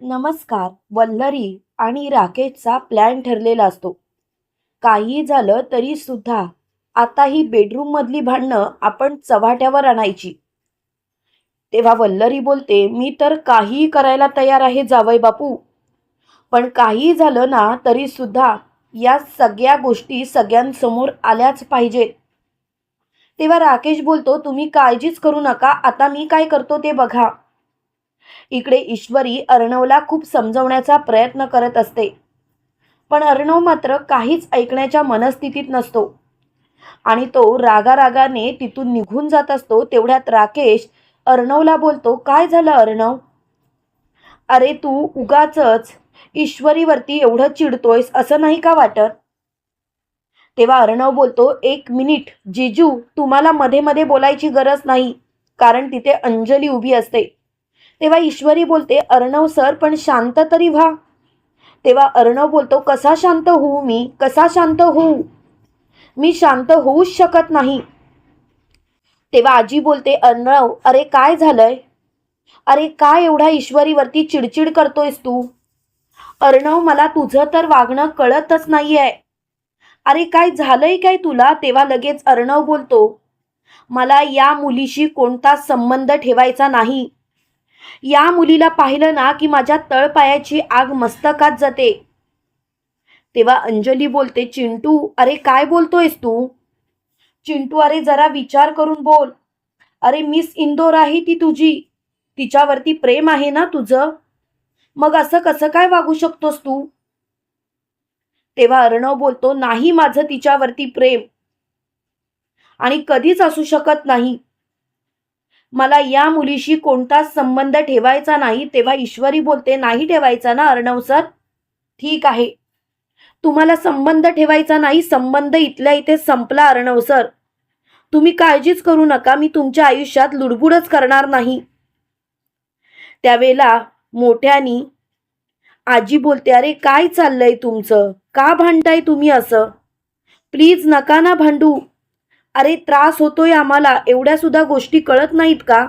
नमस्कार वल्लरी आणि राकेशचा प्लॅन ठरलेला असतो. काही झालं तरी सुद्धा आता ही बेडरूममधली भांडणं आपण चव्हाट्यावर आणायची. तेव्हा वल्लरी बोलते मी तर काहीही करायला तयार आहे जावय बापू. पण काही झालं ना तरी सुद्धा या सगळ्या गोष्टी सगळ्यांसमोर आल्याच पाहिजेत तेव्हा राकेश बोलतो तुम्ही काळजीच करू नका. आता मी काय करतो ते बघा. इकडे ईश्वरी अर्णवला खूप समजवण्याचा प्रयत्न करत असते. पण अर्णव मात्र काहीच ऐकण्याच्या मनस्थितीत नसतो. आणि तो रागारागाने तिथून निघून जात असतो तेवढ्यात राकेश अर्णवला बोलतो काय झालं अर्णव? अरे तू उगाचच ईश्वरीवरती एवढं चिडतोयस असं नाही का वाटत? तेव्हा अर्णव बोलतो एक मिनिट जिजू तुम्हाला मध्ये मध्ये बोलायची गरज नाही कारण तिथे अंजली उभी असते. तेव्हा ईश्वरी बोलते अर्णव सर पण शांत तरी व्हा. तेव्हा अर्णव बोलतो कसा शांत होऊ मी? कसा शांत होऊ? मी शांत होऊच शकत नाही. तेव्हा आजी बोलते अर्णव अरे काय झालंय? अरे काय एवढा ईश्वरीवरती चिडचिड करतोयस तू? अर्णव मला तुझं तर वागणं कळतच नाही आहे अरे काय झालंय काय तुला? तेव्हा लगेच अर्णव बोलतो मला या मुलीशी कोणता संबंध ठेवायचा नाही. या मुलीला पाहिलं ना की माझ्या तळपायाची आग मस्तकात जाते. तेव्हा अंजली बोलते चिंटू अरे काय बोलतोयस तू? चिंटू अरे जरा विचार करून बोल. अरे मिस इंदोर आहे ती तुझी. तिच्यावरती प्रेम आहे ना तुझं? मग असं कसं काय वागू शकतोस तू? तेव्हा अर्णव बोलतो नाही माझं तिच्यावरती प्रेम. आणि कधीच असू शकत नाही. मला या मुलीशी कोणताच संबंध ठेवायचा नाही तेव्हा ईश्वरी बोलते नाही ठेवायचा ना अर्णव सर? ठीक आहे. तुम्हाला संबंध ठेवायचा नाही संबंध इथल्या इथे संपला अर्णव सर. तुम्ही काळजीच करू नका मी तुमच्या आयुष्यात लुडबुडच करणार नाही. त्यावेळेला मोठ्यानी आजी बोलते अरे काय चाललंय तुमचं? का भांडताय तुम्ही असं? प्लीज नका ना भांडू. अरे त्रास होतोय आम्हाला एवढ्या सुद्धा गोष्टी कळत नाहीत का?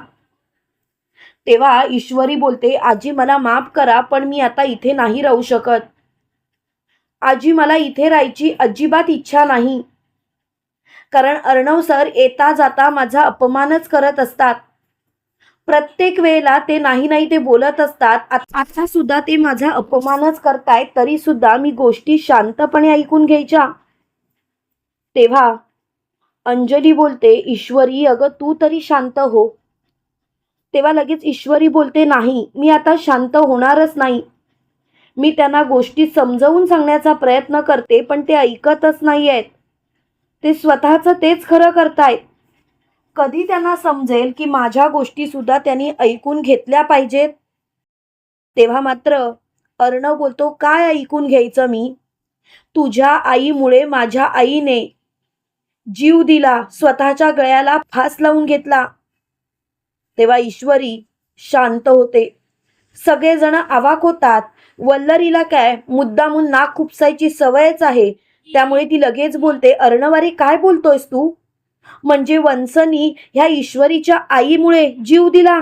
तेव्हा ईश्वरी बोलते आजी मला माफ करा पण मी आता इथे नाही राहू शकत. आजी मला इथे राहायची अजिबात इच्छा नाही. कारण अर्णव सर येता जाता माझा अपमानच करत असतात. प्रत्येक वेळेला ते नाही नाही ते बोलत असतात. आता सुद्धा ते माझा अपमानच करतायत तरी सुद्धा मी गोष्टी शांतपणे ऐकून घ्यायच्या. तेव्हा अंजली बोलते ईश्वरी अगं तू तरी शांत हो. तेव्हा लगेच ईश्वरी बोलते नाही मी आता शांत होणारच नाही. मी त्यांना गोष्टी समजवून सांगण्याचा प्रयत्न करते पण ते ऐकतच नाही आहेत ते स्वतःचं तेच खरं करतायत. कधी त्यांना समजेल की माझ्या गोष्टीसुद्धा त्यांनी ऐकून घेतल्या पाहिजेत? तेव्हा मात्र अर्णव बोलतो काय ऐकून घ्यायचं मी? तुझ्या आईमुळे माझ्या आईने जीव दिला स्वतःच्या गळ्याला फास लावून घेतला. तेव्हा ईश्वरी शांत होते. सगळेजण आवाक होतात. वल्लरीला काय मुद्दामून नाक खुपसायची सवयच आहे. त्यामुळे ती लगेच बोलते अर्णवारी काय बोलतोयस तू? म्हणजे वंसनी ह्या ईश्वरीच्या आईमुळे जीव दिला.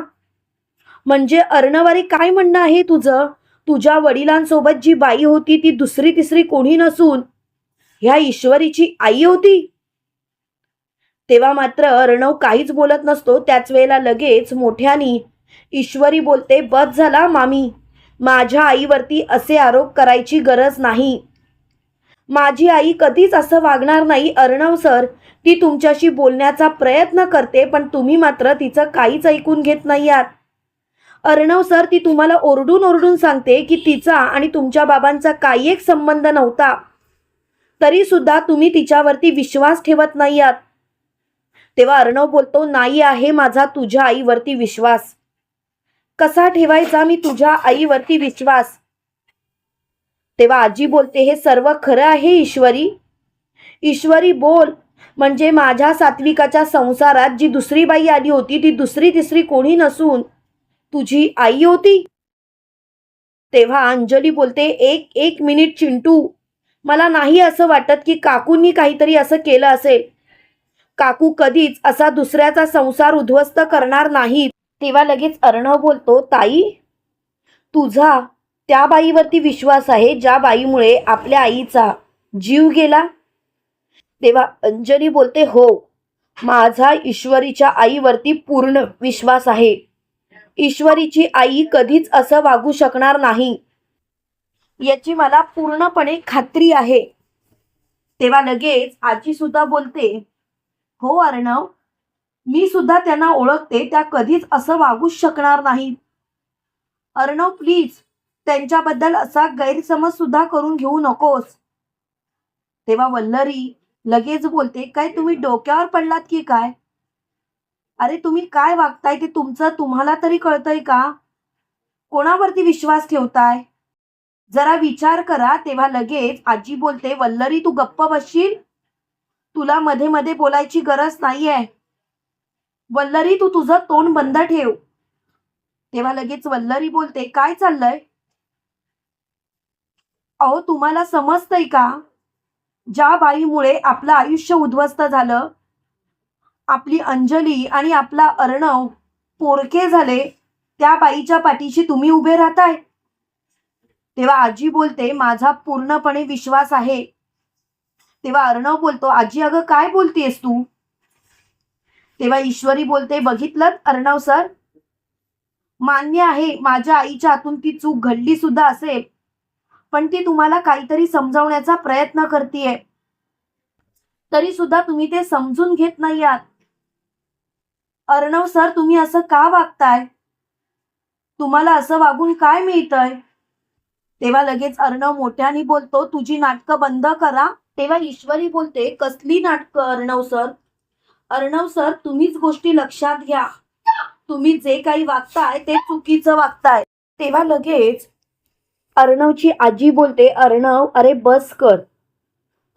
म्हणजे अर्णवारी काय म्हणणं आहे तुझं? तुझ्या वडिलांसोबत जी बाई होती ती दुसरी तिसरी कोणी नसून ह्या ईश्वरीची आई होती? तेव्हा मात्र अर्णव काहीच बोलत नसतो. त्याच वेळेला लगेच मोठ्यानी ईश्वरी बोलते बस झाला मामी. माझ्या आईवरती असे आरोप करायची गरज नाही. माझी आई कधीच असं वागणार नाही. अर्णव सर ती तुमच्याशी बोलण्याचा प्रयत्न करते पण तुम्ही मात्र तिचं काहीच ऐकून घेत नाही आहात. अर्णव सर ती तुम्हाला ओरडून ओरडून सांगते की तिचा आणि तुमच्या बाबांचा काही एक संबंध नव्हता. तरीसुद्धा तुम्ही तिच्यावरती विश्वास ठेवत नाही आहात. तेव्हा अर्णव बोलतो नाही आहे माझा तुझ्या आईवरती विश्वास. कसा ठेवायचा मी तुझ्या आईवरती विश्वास? तेव्हा आजी बोलते हे सर्व खरं आहे ईश्वरी. ईश्वरी बोल म्हणजे माझ्या सात्विकाच्या संसारात जी दुसरी बाई आली होती ती दुसरी तिसरी कोणी नसून तुझी आई होती? तेव्हा अंजली बोलते एक एक मिनिट चिंटू मला नाही असं वाटत की काकूंनी काहीतरी असं केलं असेल. काकू कधीच असा दुसऱ्याचा संसार उद्ध्वस्त करणार नाहीत. तेव्हा लगेच अर्णव बोलतो ताई तुझा त्या बाईवरती विश्वास आहे ज्या बाईमुळे आपल्या आईचा जीव गेला? तेव्हा अंजली बोलते हो माझा ईश्वरीच्या आईवरती पूर्ण विश्वास आहे. ईश्वरीची आई कधीच असं वागू शकणार नाही. याची मला पूर्णपणे खात्री आहे. तेव्हा लगेच आजी सुद्धा बोलते हो अर्णव मी सुद्धा त्यांना ओळखते त्या कधीच असं वागूच शकणार नाहीत अर्णव प्लीज त्यांच्याबद्दल असा गैरसमज सुद्धा करून घेऊ नकोस. तेव्हा वल्लरी लगेच बोलते काय तुम्ही डोक्यावर पडलात की काय? अरे तुम्ही काय वागताय ते तुमचं तुम्हाला तरी कळतंय का? कोणावरती विश्वास ठेवताय? जरा विचार करा. तेव्हा लगेच आजी बोलते वल्लरी तू गप्प बसशील? तुला मध्ये मध्ये बोलायची गरज नाहीये. वल्लरी तू तुझं तोंड बंद ठेव. तेव्हा लगेच वल्लरी बोलते काय चाललंय? अहो तुम्हाला समजतंय का? ज्या बाईमुळे आपलं आयुष्य उद्ध्वस्त झालं आपली अंजली आणि आपला अर्णव पोरके झाले त्या बाईच्या पाठीशी तुम्ही उभे राहताय. तेव्हा आजी बोलते माझा पूर्णपणे विश्वास आहे. तेव्हा अर्णव बोलतो आजी अगं काय बोलतेस तू? तेव्हा ईश्वरी बोलते बघितलं अर्णव सर? मान्य आहे माझ्या आईच्या हातून ती चूक घडली सुद्धा असेल पण ती तुम्हाला काहीतरी समजावण्याचा प्रयत्न करतीये. तरी सुद्धा तुम्ही ते समजून घेत नाही आहात. अर्णव सर तुम्ही असं का वागताय? तुम्हाला असं वागून काय मिळतंय? तेव्हा लगेच अर्णव मोठ्याने बोलतो तुझी नाटकं बंद करा तेव्हा ईश्वरी बोलते कसली नाटक अर्णव सर? अर्णव सर तुम्हीच गोष्टी लक्षात घ्या. तुम्ही जे काही वागताय ते चुकीचं वागताय. तेव्हा लगेच अर्णवची आजी बोलते अर्णव अरे बस कर.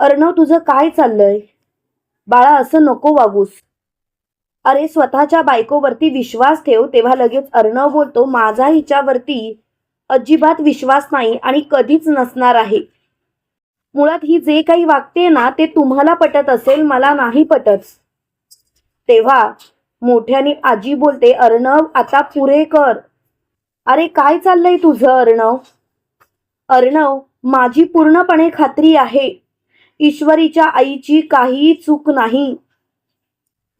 अर्णव तुझं काय चाललंय? बाळा असं नको वागूस. अरे स्वतःच्या बायकोवरती विश्वास ठेव. तेव्हा लगेच अर्णव बोलतो माझा हिच्यावरती अजिबात विश्वास नाही आणि कधीच नसणार आहे. मुळात ही जे काही वागते ना ते तुम्हाला पटत असेल मला नाही पटत. तेव्हा मोठ्याने आजी बोलते अर्णव आता पुरे कर. अरे काय चाललंय तुझं अर्णव? अर्णव माझी पूर्णपणे खात्री आहे. ईश्वरीच्या आईची काही चूक नाही.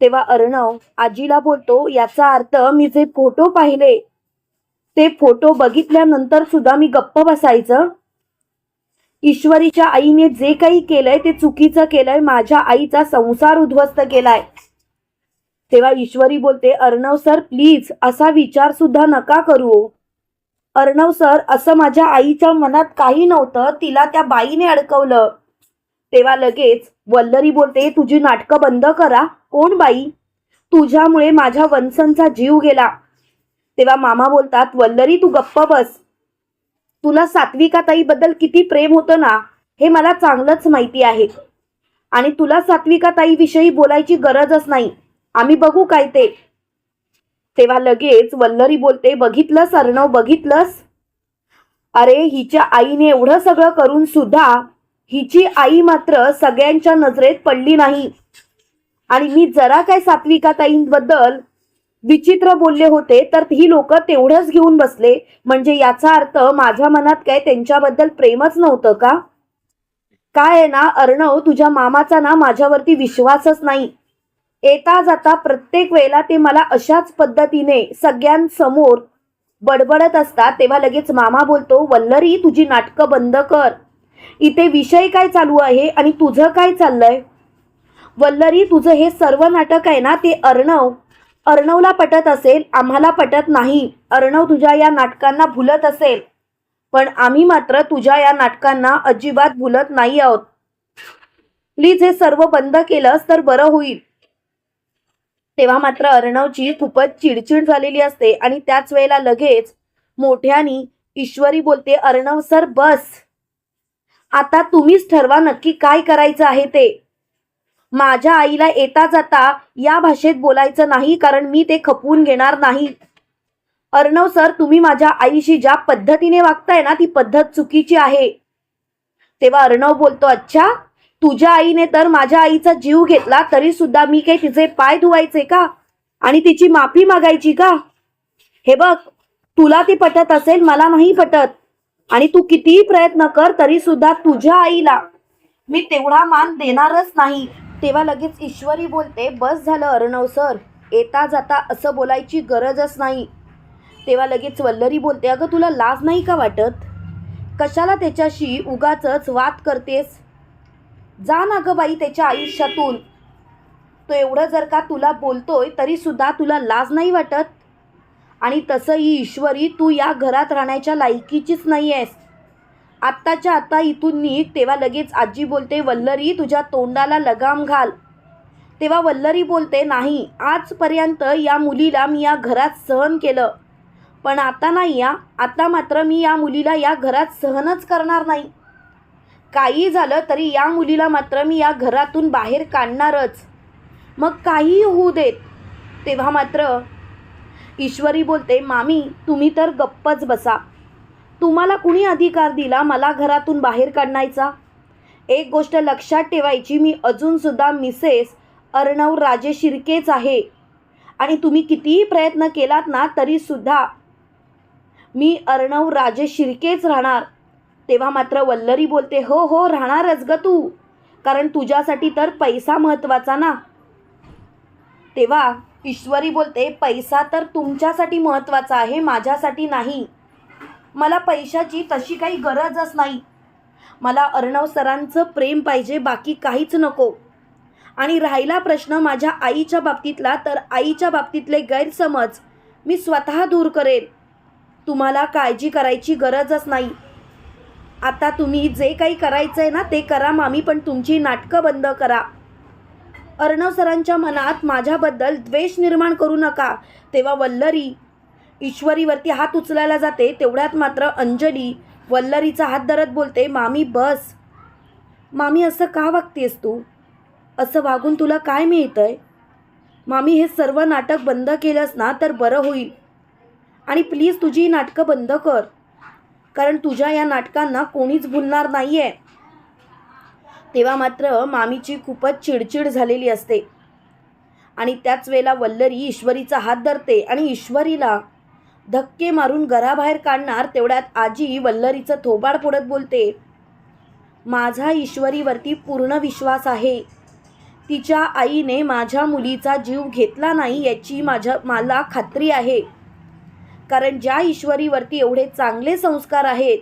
तेव्हा अर्णव आजीला बोलतो याचा अर्थ मी जे फोटो पाहिले ते फोटो बघितल्यानंतर सुद्धा मी गप्प बसायचं. ईश्वरीच्या आईने जे काही केलंय ते चुकीचं केलंय माझ्या आईचा संसार उद्ध्वस्त केलाय. तेव्हा ईश्वरी बोलते अर्णव सर प्लीज असा विचार सुद्धा नका करू. अर्णव सर असं माझ्या आईच्या मनात काही नव्हतं तिला त्या बाईने अडकवलं. तेव्हा लगेच वल्लरी बोलते तुझी नाटकं बंद करा. कोण बाई? तुझ्यामुळे माझ्या वंसनचा जीव गेला. तेव्हा मामा बोलतात वल्लरी तू गप्प बस. तुला सात्विकाताईबद्दल किती प्रेम होतं ना हे मला चांगलंच माहिती आहे. आणि तुला सात्विकाताईविषयी बोलायची गरजच नाही. आम्ही बघू काय ते. तेव्हा लगेच वल्लरी बोलते बघितलंस अर्णव बघितलंस? अरे हिच्या आईने एवढं सगळं करून सुद्धा हिची आई मात्र सगळ्यांच्या नजरेत पडली नाही. आणि मी जरा काय सात्विकाताईंबद्दल विचित्र बोलले होते तर ही लोक तेवढंच घेऊन बसले. म्हणजे याचा अर्थ माझ्या मनात काय त्यांच्याबद्दल प्रेमच नव्हतं का? काय आहे ना अर्णव तुझ्या मामाचा ना माझ्यावरती विश्वासच नाही. येता जाता प्रत्येक वेळेला ते मला अशाच पद्धतीने सगळ्यांसमोर बडबडत असतात तेव्हा लगेच मामा बोलतो वल्लरी तुझी नाटकं बंद कर. इथे विषय काय चालू आहे आणि तुझं काय चाललंय? वल्लरी तुझं हे सर्व नाटक आहे ना ते अर्णव अर्णवला पटत असेल आम्हाला पटत नाही. अर्णव तुझ्या या नाटकांना भुलत असेल. पण आम्ही मात्र तुझ्या या नाटकांना अजिबात भुलत नाही आहोत. प्लीज हे सर्व बंद केलंस तर बरं होईल. तेव्हा मात्र अर्णवची खूपच चिडचिड झालेली असते आणि त्याच वेळेला लगेच मोठ्यानी ईश्वरी बोलते अर्णव सर बस. आता तुम्हीच ठरवा नक्की काय करायचं आहे ते. माझ्या आईला येता जाता या भाषेत बोलायचं नाही कारण मी ते खपवून घेणार नाही. अर्णव सर तुम्ही माझ्या आईशी ज्या पद्धतीने वागताय ना ती पद्धत चुकीची आहे. तेव्हा अर्णव बोलतो अच्छा तुझ्या आईने तर माझ्या आईचा जीव घेतला तरी सुद्धा मी काही तिचे पाय धुवायचे का? आणि तिची माफी मागायची का? हे बघ तुला ती पटत असेल मला नाही पटत. आणि तू कितीही प्रयत्न कर तरी सुद्धा तुझ्या आईला मी तेवढा मान देणारच नाही. तेव्हा लगेच ईश्वरी बोलते बस झालं अर्णव सर येता जाता असं बोलायची गरजच नाही. तेव्हा लगेच वल्लरी बोलते अगं तुला लाज नाही का वाटत? कशाला त्याच्याशी उगाचच वाद करतेस? जा ना गं बाई त्याच्या आयुष्यातून. तो एवढं जर का तुला बोलतोय तरी सुद्धा तुला लाज नाही वाटत? आणि तसंही ईश्वरी तू या घरात राहण्याच्या लायकीचीच नाही आहेस. आत्ताच्या आत्ता इथून निघ. तेव्हा लगेच आजी बोलते वल्लरी तुझ्या तोंडाला लगाम घाल. तेव्हा वल्लरी बोलते नाही आजपर्यंत या मुलीला मी या घरात सहन केलं. पण आता नाही या आता मात्र मी या मुलीला या घरात सहनच करणार नाही. काही झालं तरी या मुलीला मात्र मी या घरातून बाहेर काढणारच. मग काहीही होऊ देत. तेव्हा मात्र ईश्वरी बोलते मामी तुम्ही तर गप्पच बसा. तुम्हाला कुणी अधिकार दिला मला घरातून बाहेर काढण्याचा? एक गोष्ट लक्षात ठेवायची मी अजूनसुद्धा मिसेस अर्णव राजे शिर्केच आहे. आणि तुम्ही कितीही प्रयत्न केलात ना तरीसुद्धा मी अर्णव राजे शिर्केच राहणार. तेव्हा मात्र वल्लरी बोलते हो हो राहणारच ग तू. कारण तुझ्यासाठी तर पैसा महत्त्वाचा ना. तेव्हा ईश्वरी बोलते पैसा तर तुमच्यासाठी महत्त्वाचा आहे माझ्यासाठी नाही. मला पैशाची तशी काही गरजच नाही. मला अर्णव सरांचं प्रेम पाहिजे बाकी काहीच नको. आणि राहिला प्रश्न माझ्या आईच्या बाबतीतला तर आईच्या बाबतीतले गैरसमज मी स्वतः दूर करेन. तुम्हाला काळजी करायची गरजच नाही. आता तुम्ही जे काही करायचं आहे ना ते करा मामी पण तुमची नाटकं बंद करा. अर्णव सरांच्या मनात माझ्याबद्दल द्वेष निर्माण करू नका. तेव्हा वल्लरी ईश्वरीवरती हात उचलायला जाते तेवढ्यात मात्र अंजली वल्लरीचा हात धरत बोलते मामी बस. मामी असं का वागतेस तू? असं वागून तुला काय मिळतंय? मामी हे सर्व नाटक बंद केलंस ना तर बरं होईल. आणि प्लीज तुझी ही नाटकं बंद कर. कारण तुझ्या या नाटकांना कोणीच भुलणार नाही आहे तेव्हा मात्र मामीची खूपच चिडचिड झालेली असते. आणि त्याच वेळेला वल्लरी ईश्वरीचा हात धरते आणि ईश्वरीला धक्के मारून घराबाहेर काढणार तेवढ्यात आजी वल्लरीचं थोबाड फोडत बोलते माझा ईश्वरीवरती पूर्ण विश्वास आहे. तिच्या आईने माझ्या मुलीचा जीव घेतला नाही याची माझ्या मला खात्री आहे. कारण ज्या ईश्वरीवरती एवढे चांगले संस्कार आहेत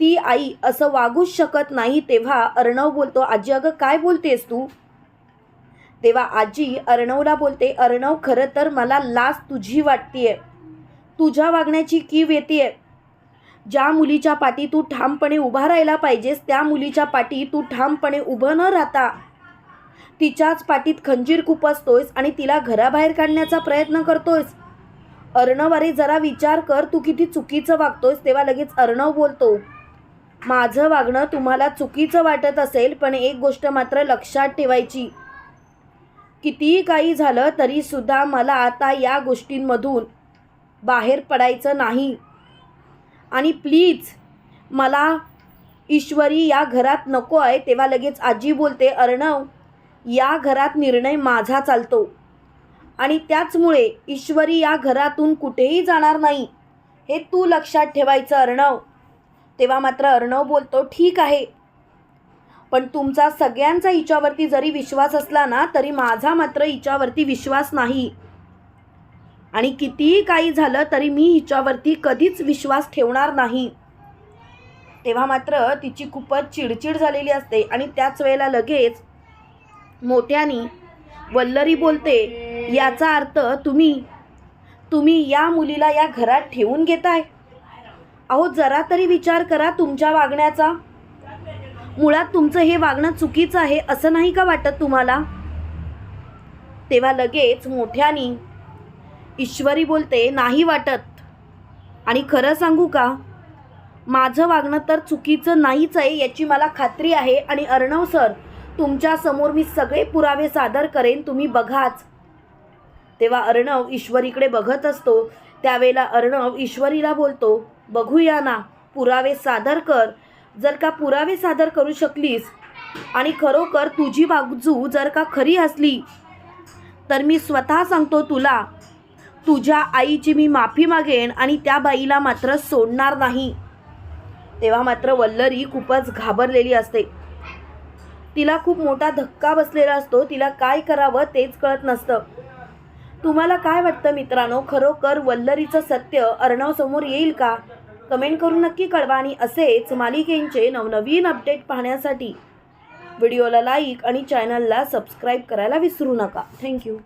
ती आई असं वागूच शकत नाही तेव्हा अर्णव बोलतो आजी अगं काय बोलतेस तू? तेव्हा आजी अर्णवला बोलते अर्णव खरं तर मला लाज तुझी वाटतीये. तुझ्या वागण्याची कीव येते ज्या मुलीच्या पाठी तू ठामपणे उभा राहायला पाहिजेस त्या मुलीच्या पाठी तू ठामपणे उभं न राहता तिच्याच पाठीत खंजीर खुपसतोयस आणि तिला घराबाहेर काढण्याचा प्रयत्न करतोयस. अर्णव जरा विचार कर तू किती चुकीचं वागतोयस तेव्हा लगेच अर्णव बोलतो माझं वागणं तुम्हाला चुकीचं वाटत असेल पण एक गोष्ट मात्र लक्षात ठेवायची. कितीही काही झालं तरीसुद्धा मला आता या गोष्टींमधून बाहेर पडायचं नाही. आणि प्लीज मला ईश्वरी या घरात नको आहे तेव्हा लगेच आजी बोलते अर्णव या घरात निर्णय माझा चालतो. आणि त्याचमुळे ईश्वरी या घरातून कुठेही जाणार नाही. हे तू लक्षात ठेवायचं अर्णव. तेव्हा मात्र अर्णव बोलतो ठीक आहे. पण तुमचा सगळ्यांचा हिच्यावरती जरी विश्वास असला ना तरी माझा मात्र हिच्यावरती विश्वास नाही. आणि कितीही काही झालं तरी मी हिच्यावरती कधीच विश्वास ठेवणार नाही. तेव्हा मात्र तिची खूपच चिडचिड झालेली असते आणि त्याच वेळेला लगेच मोठ्यानी वल्लरी बोलते याचा अर्थ तुम्ही तुम्ही या मुलीला या घरात ठेवून घेताय? अहो जरा तरी विचार करा तुमच्या वागण्याचा. मुळात तुमचं हे वागणं चुकीचं आहे असं नाही का वाटत तुम्हाला? तेव्हा लगेच मोठ्यानी ईश्वरी बोलते नाही वाटत. आणि खरं सांगू का? माझं वागणं तर चुकीचं नाहीच आहे याची मला खात्री आहे. आणि अर्णव सर तुमच्यासमोर मी सगळे पुरावे सादर करेन तुम्ही बघाच. तेव्हा अर्णव ईश्वरीकडे बघत असतो. त्यावेळेला अर्णव ईश्वरीला बोलतो बघूया ना पुरावे सादर कर. जर का पुरावे सादर करू शकलीस आणि खरोखर तुझी बाजू जर का खरी असली तर मी स्वतः सांगतो तुला तुझ्या आईची मी माफी मागेन आणि त्या बाईला मात्र सोडणार नाही. तेव्हा मात्र वल्लरी खूपच घाबरलेली असते. तिला खूप मोठा धक्का बसलेला असतो. तिला काय करावं तेच कळत नसतं. तुम्हाला काय वाटतं मित्रांनो? खरोखर वल्लरीचं सत्य अर्णव समोर येईल का? कमेंट करून नक्की कळवा आणि असेच मालिकेंचे नवनवीन अपडेट पाहण्यासाठी व्हिडिओला लाईक आणि चॅनलला सबस्क्राईब करायला विसरू नका. थँक्यू.